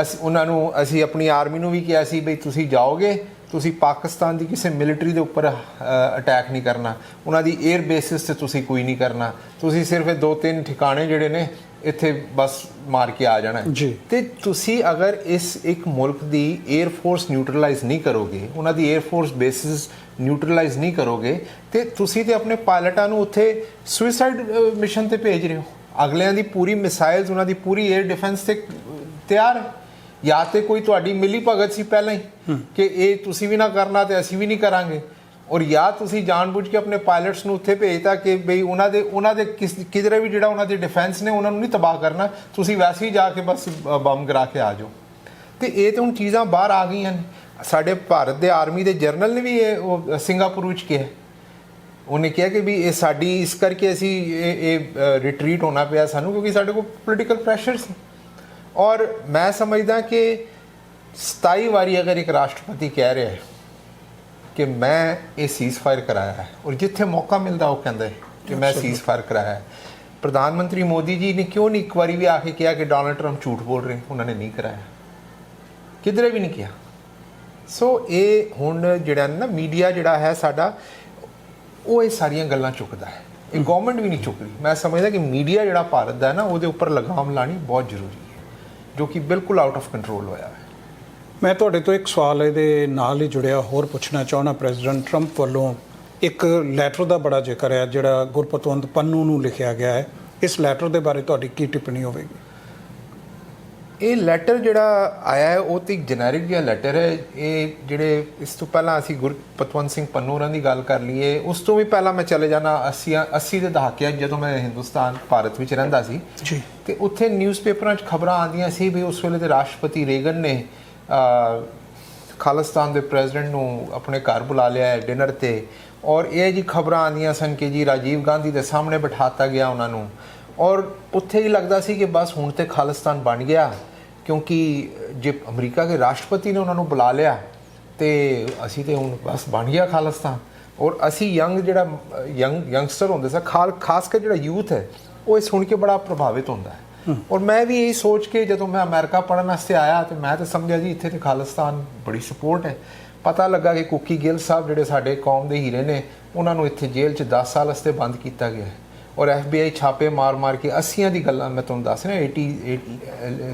ਅਸੀਂ ਉਹਨਾਂ ਨੂੰ ਅਸੀਂ ਆਪਣੀ ਆਰਮੀ ਨੂੰ ਵੀ ਕਿਹਾ ਸੀ ਬਈ ਤੁਸੀਂ ਜਾਓਗੇ ਤੁਸੀਂ ਪਾਕਿਸਤਾਨ ਦੀ ਕਿਸੇ ਮਿਲਟਰੀ ਦੇ ਉੱਪਰ ਅਟੈਕ ਨਹੀਂ ਕਰਨਾ। ਉਹਨਾਂ ਦੀ 에ਅਰ ਬੇਸਿਸ ਤੇ ਤੁਸੀਂ ਕੋਈ ਨਹੀਂ ਕਰਨਾ। ਤੁਸੀਂ ਸਿਰਫ ਇਹ ਦੋ ਤਿੰਨ ਠਿਕਾਣੇ ਜਿਹੜੇ ਨੇ ਇੱਥੇ ਬਸ ਮਾਰ ਕੇ ਆ ਜਾਣਾ। ਤੇ ਤੁਸੀਂ ਅਗਰ ਇਸ ਇੱਕ ਮੁਲਕ ਦੀ 에ਅਰ ਫੋਰਸ ਨਿਊਟਰਲਾਈਜ਼ ਨਹੀਂ ਕਰੋਗੇ ਉਹਨਾਂ ਦੀ 에ਅਰ ਫੋਰਸ ਬੇਸਿਸ ਨਿਊਟਰਲਾਈਜ਼ ਨਹੀਂ ਕਰੋਗੇ ਤੇ ਤੁਸੀਂ ਤੇ ਆਪਣੇ ਪਾਇਲਟਾਂ ਨੂੰ ਉੱਥੇ ਸੁਇਸਾਈਡ ਮਿਸ਼ਨ ਤੇ ਭੇਜ ਰਹੇ ਹੋ। ਅਗਲਿਆਂ ਦੀ ਪੂਰੀ ਮਿਸਾਈਲਸ ਉਹਨਾਂ ਦੀ ਪੂਰੀ 에ਅਰ ਡਿਫੈਂਸ ਤੇ ਤਿਆਰ ਜਾਂ ਤੇ ਕੋਈ ਤੁਹਾਡੀ ਮਿਲੀ ਭਗਤ ਸੀ ਪਹਿਲਾਂ ਹੀ ਕਿ ਇਹ ਤੁਸੀਂ ਵੀ ਨਾ ਕਰਨਾ ਤੇ ਅਸੀਂ ਵੀ ਨਹੀਂ ਕਰਾਂਗੇ। ਔਰ ਜਾਂ ਤੁਸੀਂ ਜਾਣਬੁੱਝ ਕੇ ਆਪਣੇ ਪਾਇਲਟਸ ਨੂੰ ਉੱਥੇ ਭੇਜਤਾ ਕਿ ਬਈ ਉਹਨਾਂ ਦੇ ਉਹਨਾਂ ਦੇ ਕਿਸ ਕਿਧਰੇ ਵੀ ਜਿਹੜਾ ਉਹਨਾਂ ਦੇ ਡਿਫੈਂਸ ਨੇ ਉਹਨਾਂ ਨੂੰ ਨਹੀਂ ਤਬਾਹ ਕਰਨਾ ਤੁਸੀਂ ਵੈਸੇ ਹੀ ਜਾ ਕੇ ਬਸ ਬੰਬ ਗਿਰਾ ਕੇ ਆ ਜਾਓ। ਤੇ ਇਹ ਤੇ ਹੁਣ ਚੀਜ਼ਾਂ ਬਾਹਰ ਆ ਗਈਆਂ ਨੇ। ਸਾਡੇ ਭਾਰਤ ਦੇ ਆਰਮੀ ਦੇ ਜਰਨਲ ਨੇ ਵੀ ਇਹ ਸਿੰਗਾਪੁਰ ਵਿੱਚ ਕਿਹਾ। ਉਹਨੇ ਕਿਹਾ ਕਿ ਵੀ ਇਹ ਸਾਡੀ ਇਸ ਕਰਕੇ ਅਸੀਂ ਇਹ ਇਹ ਰਿਟਰੀਟ ਹੋਣਾ ਪਿਆ ਸਾਨੂੰ ਕਿਉਂਕਿ ਸਾਡੇ ਕੋਲ ਪੋਲੀਟੀਕਲ ਪ੍ਰੈਸ਼ਰ ਸੀ। ਔਰ ਮੈਂ ਸਮਝਦਾ ਕਿ 27 ਵਾਰੀ ਅਗਰ ਇੱਕ ਰਾਸ਼ਟਰਪਤੀ ਕਹਿ ਰਿਹਾ ਹੈ ਕਿ ਮੈਂ ਇਹ ਸੀਜ਼ਫਾਇਰ ਕਰਾਇਆ ਹੈ ਔਰ ਜਿੱਥੇ ਮੌਕਾ ਮਿਲਦਾ ਉਹ ਕਹਿੰਦਾ ਹੈ ਕਿ ਮੈਂ ਸੀਜ਼ਫਾਇਰ ਕਰਾਇਆ ਹੈ। ਪ੍ਰਧਾਨ ਮੰਤਰੀ ਮੋਦੀ ਜੀ ਨੇ ਕਿਉਂ ਨਹੀਂ ਇੱਕ ਵਾਰੀ ਵੀ ਆ ਕੇ ਕਿਹਾ ਕਿ ਡੋਨਲਡ ਟਰੰਪ ਝੂਠ ਬੋਲ ਰਹੇ ਉਹਨਾਂ ਨੇ ਨਹੀਂ ਕਰਾਇਆ। ਕਿਧਰੇ ਵੀ ਨਹੀਂ ਕਿਹਾ। ਸੋ ਇਹ ਹੁਣ ਜਿਹੜਾ ਨਾ ਮੀਡੀਆ ਜਿਹੜਾ ਹੈ ਸਾਡਾ ਉਹ ਇਹ ਸਾਰੀਆਂ ਗੱਲਾਂ ਚੁੱਕਦਾ ਹੈ। ਇਹ ਗਵਰਨਮੈਂਟ ਵੀ ਨਹੀਂ ਚੁੱਕ ਰਹੀ ਮੈਂ ਸਮਝਦਾ ਕਿ ਮੀਡੀਆ ਜਿਹੜਾ ਭਾਰਤ ਦਾ ਹੈ ਨਾ ਉਹਦੇ ਉੱਪਰ ਲਗਾਮ ਲਾਣੀ ਬਹੁਤ ਜ਼ਰੂਰੀ ਹੈ। ਜੋ ਕਿ ਬਿਲਕੁਲ ਆਊਟ ਆਫ ਕੰਟਰੋਲ ਹੋਇਆ ਹੈ। ਮੈਂ ਤੁਹਾਡੇ ਤੋਂ ਇੱਕ ਸਵਾਲ ਇਹਦੇ ਨਾਲ ਹੀ ਜੁੜਿਆ, ਹੋਰ ਪੁੱਛਣਾ ਚਾਹੁੰਦਾ ਪ੍ਰੈਜ਼ੀਡੈਂਟ ਟਰੰਪ ਵੱਲੋਂ। ਇੱਕ ਲੈਟਰ ਦਾ ਬੜਾ ਜ਼ਿਕਰ ਹੈ, ਜਿਹੜਾ ਗੁਰਪਤਵੰਤ ਪੰਨੂ ਨੂੰ ਲਿਖਿਆ ਗਿਆ ਹੈ। ਇਸ ਲੈਟਰ ਦੇ ਬਾਰੇ ਤੁਹਾਡੀ ਕੀ ਟਿੱਪਣੀ ਹੋਵੇਗੀ? ਇਹ ਲੈਟਰ ਜਿਹੜਾ ਆਇਆ ਹੈ ਉਹ ਤੇ ਇੱਕ ਜੈਨਰਿਕ ਜਿਹਾ ਲੈਟਰ ਹੈ। ਇਹ ਜਿਹੜੇ ਇਸ ਤੋਂ ਪਹਿਲਾਂ ਅਸੀਂ ਗੁਰਪਤਵੰਤ ਸਿੰਘ ਪੰਨੂ ਹੋਰਾਂ ਦੀ ਗੱਲ ਕਰ ਲਈਏ ਉਸ ਤੋਂ ਵੀ ਪਹਿਲਾਂ ਮੈਂ ਚਲੇ ਜਾਣਾ 80 80 ਦੇ ਦਹਾਕਿਆਂ 'ਚ ਜਦੋਂ ਮੈਂ ਹਿੰਦੁਸਤਾਨ ਭਾਰਤ ਵਿੱਚ ਰਹਿੰਦਾ ਸੀ। ਜੀ। ਤੇ ਉੱਥੇ ਨਿਊਜ਼ਪੇਪਰਾਂ 'ਚ ਖਬਰਾਂ ਆਉਂਦੀਆਂ ਸੀ ਵੀ ਉਸ ਵੇਲੇ ਦੇ ਰਾਸ਼ਟਰਪਤੀ ਰੇਗਨ ਨੇ ਖਾਲਿਸਤਾਨ ਦੇ ਪ੍ਰੈਜ਼ੀਡੈਂਟ ਨੂੰ ਆਪਣੇ ਘਰ ਬੁਲਾ ਲਿਆ ਹੈ ਡਿਨਰ ਤੇ। ਔਰ ਇਹ ਜੀ ਖਬਰਾਂ ਆਉਂਦੀਆਂ ਸਨ ਕਿ ਜੀ ਰਾਜੀਵ ਗਾਂਧੀ ਦੇ ਸਾਹਮਣੇ ਬਿਠਾਤਾ ਗਿਆ ਉਹਨਾਂ ਨੂੰ। ਔਰ ਉੱਥੇ ਹੀ ਲੱਗਦਾ ਸੀ ਕਿ ਬਸ ਹੁਣ ਤੇ ਖਾਲਿਸਤਾਨ ਬਣ ਗਿਆ। ਕਿਉਂਕਿ ਜੇ ਅਮਰੀਕਾ ਦੇ ਰਾਸ਼ਟਰਪਤੀ ਨੇ ਉਹਨਾਂ ਨੂੰ ਬੁਲਾ ਲਿਆ ਤੇ ਅਸੀਂ ਤੇ ਹੁਣ ਬਸ ਬਣ ਗਿਆ ਖਾਲਿਸਤਾਨ। ਔਰ ਅਸੀਂ ਯੰਗ ਜਿਹੜਾ ਯੰਗ ਯੰਗਸਟਰ ਹੁੰਦੇ ਸੀ ਖਾਲ ਖਾਸ ਕਰ ਜਿਹੜਾ ਯੂਥ ਹੈ ਉਹ ਇਹ ਸੁਣ ਕੇ ਬੜਾ ਪ੍ਰਭਾਵਿਤ ਹੁੰਦਾ ਹੈ। ਔਰ ਮੈਂ ਵੀ ਇਹ ਸੋਚ ਕੇ ਜਦੋਂ ਮੈਂ ਅਮਰੀਕਾ ਪੜਨ ਵਾਸਤੇ ਆਇਆ ਤੇ ਮੈਂ ਤਾਂ ਸਮਝਿਆ ਜੀ ਇੱਥੇ ਤੇ ਖਾਲਿਸਤਾਨ ਬੜੀ ਸਪੋਰਟ ਹੈ। ਪਤਾ ਲੱਗਾ ਕਿ ਕੁਕੀ ਗਿੱਲ ਸਾਹਿਬ ਜਿਹੜੇ ਸਾਡੇ ਕੌਮ ਦੇ ਹੀਰੇ ਨੇ ਉਹਨਾਂ ਨੂੰ ਇੱਥੇ ਜੇਲ੍ਹ 'ਚ 10 ਸਾਲ ਵਾਸਤੇ ਬੰਦ ਕੀਤਾ ਗਿਆ ਹੈ। ਔਰ FBI ਛਾਪੇ ਮਾਰ-ਮਾਰ ਕੇ 80ਆਂ ਦੀ ਗੱਲਾਂ ਮੈਂ ਤੁਹਾਨੂੰ ਦੱਸ ਰਿਹਾ 80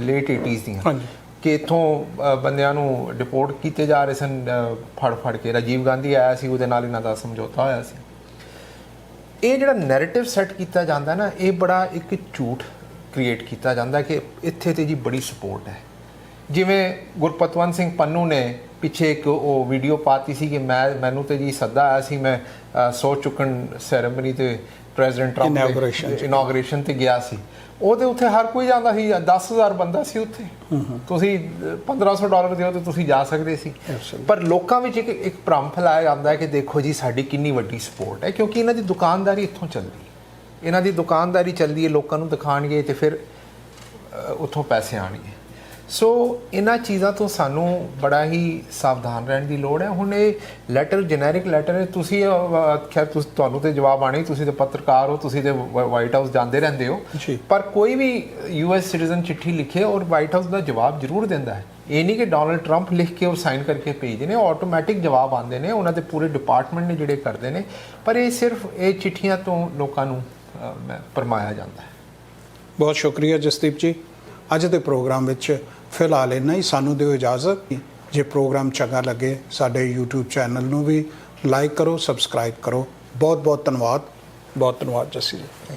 ਲੇਟ 80s ਦੀਆਂ। ਹਾਂਜੀ। ਕਿ ਇਥੋਂ ਬੰਦਿਆਂ ਨੂੰ ਡਿਪੋਰਟ ਕੀਤੇ ਜਾ ਰਹੇ ਸਨ ਅ, ਫੜ ਫੜ ਕੇ। ਰਾਜੀਵ ਗਾਂਧੀ ਆਇਆ ਸੀ ਉਹਦੇ ਨਾਲ ਇਹਨਾਂ ਦਾ ਸਮਝੌਤਾ ਹੋਇਆ ਸੀ। ਇਹ ਜਿਹੜਾ ਨੈਰੇਟਿਵ ਸੈੱਟ ਕੀਤਾ ਜਾਂਦਾ ਨਾ ਇਹ ਬੜਾ ਇੱਕ ਝੂਠ ਕ੍ਰੀਏਟ ਕੀਤਾ ਜਾਂਦਾ ਕਿ ਇੱਥੇ ਤੇ ਜੀ ਬੜੀ ਸਪੋਰਟ ਹੈ। ਜਿਵੇਂ ਗੁਰਪਤਵੰਤ ਸਿੰਘ ਪੰਨੂ ਨੇ ਪਿੱਛੇ ਇੱਕ ਉਹ ਵੀਡੀਓ ਪਾਤੀ ਸੀ ਕਿ ਮੈਂ ਮੈਨੂੰ ਤੇ ਜੀ ਸੱਦਾ ਆਇਆ ਸੀ ਮੈਂ ਸੌ ਚੁੱਕਣ ਸੈਰੇਮਨੀ ਤੇ ਪ੍ਰੈਜ਼ੀਡੈਂਟ ਟਰੰਪ 'ਚ। ਇਨੋਗ੍ਰੇਸ਼ਨ ਤੇ ਗਿਆ ਸੀ। ਉਹਦੇ ਉੱਥੇ ਹਰ ਕੋਈ ਜਾਂਦਾ ਸੀ 10000 ਬੰਦਾ ਸੀ ਉੱਥੇ। ਤੁਸੀਂ ਅ, 1500 ਡਾਲਰ ਦਿਓ ਤੇ ਤੁਸੀਂ ਜਾ ਸਕਦੇ ਸੀ. ਪਰ ਲੋਕਾਂ ਵਿੱਚ ਇੱਕ ਇੱਕ ਭ੍ਰਮ ਫੈਲਾਇਆ ਜਾਂਦਾ ਹੈ ਕਿ ਦੇਖੋ ਜੀ ਸਾਡੀ ਕਿੰਨੀ ਵੱਡੀ ਸਪੋਰਟ ਹੈ ਕਿਉਂਕਿ ਇਹਨਾਂ ਦੀ ਦੁਕਾਨਦਾਰੀ ਇੱਥੋਂ ਚੱਲਦੀ ਹੈ। ਇਹਨਾਂ ਦੀ ਦੁਕਾਨਦਾਰੀ ਚੱਲਦੀ ਹੈ ਲੋਕਾਂ ਨੂੰ ਦਿਖਾਣਗੇ ਤੇ ਫਿਰ ਉੱਥੋਂ ਪੈਸੇ ਆਣਗੇ ਸੋ ਇਹਨਾਂ ਚੀਜ਼ਾਂ ਤੋਂ ਸਾਨੂੰ ਬੜਾ ਹੀ ਸਾਵਧਾਨ ਰਹਿਣ ਦੀ ਲੋੜ ਹੈ। ਹੁਣ ਇਹ ਲੈਟਰ ਜੈਨਰਿਕ ਲੈਟਰ ਹੈ। ਤੁਸੀਂ ਖੈਰ ਤੁਸੀਂ ਤੁਹਾਨੂੰ ਤੇ ਜਵਾਬ ਆਣੇ ਤੁਸੀਂ ਤੇ ਪੱਤਰਕਾਰ ਹੋ ਤੁਸੀਂ ਤੇ ਵਾਈਟ ਹਾਊਸ ਜਾਂਦੇ ਰਹਿੰਦੇ ਹੋ। ਪਰ ਕੋਈ ਵੀ ਯੂਐਸ ਸਿਟੀਜ਼ਨ ਚਿੱਠੀ ਲਿਖੇ ਔਰ ਵਾਈਟ ਹਾਊਸ ਦਾ ਜਵਾਬ ਜ਼ਰੂਰ ਦਿੰਦਾ ਹੈ। ਇਹ ਨਹੀਂ ਕਿ ਡੋਨਲਡ ਟਰੰਪ ਲਿਖ ਕੇ ਔਰ ਸਾਈਨ ਕਰਕੇ ਭੇਜਦੇ ਨੇ ਆਟੋਮੈਟਿਕ ਜਵਾਬ ਆਉਂਦੇ ਨੇ ਉਹਨਾਂ ਦੇ ਪੂਰੇ ਡਿਪਾਰਟਮੈਂਟ ਨੇ ਜਿਹੜੇ ਕਰਦੇ ਨੇ। ਪਰ ਇਹ ਸਿਰਫ ਇਹ ਚਿੱਠੀਆਂ ਤੋਂ ਲੋਕਾਂ ਨੂੰ ਭਰਮਾਇਆ ਜਾਂਦਾ ਹੈ। ਬਹੁਤ ਸ਼ੁਕਰੀਆ ਜਸਦੀਪ ਜੀ। ਅੱਜ ਦੇ ਪ੍ਰੋਗਰਾਮ ਵਿੱਚ ਫਿਲਹਾਲ ਇੰਨਾ ਹੀ। ਸਾਨੂੰ ਦਿਓ ਇਜਾਜ਼ਤ। ਜੇ ਪ੍ਰੋਗਰਾਮ ਚੰਗਾ ਲੱਗੇ, ਸਾਡੇ YouTube ਚੈਨਲ ਨੂੰ ਵੀ ਲਾਈਕ ਕਰੋ, ਸਬਸਕ੍ਰਾਈਬ ਕਰੋ। ਬਹੁਤ ਬਹੁਤ ਧੰਨਵਾਦ। ਬਹੁਤ ਧੰਨਵਾਦ, ਜਸੀ ਜੀ।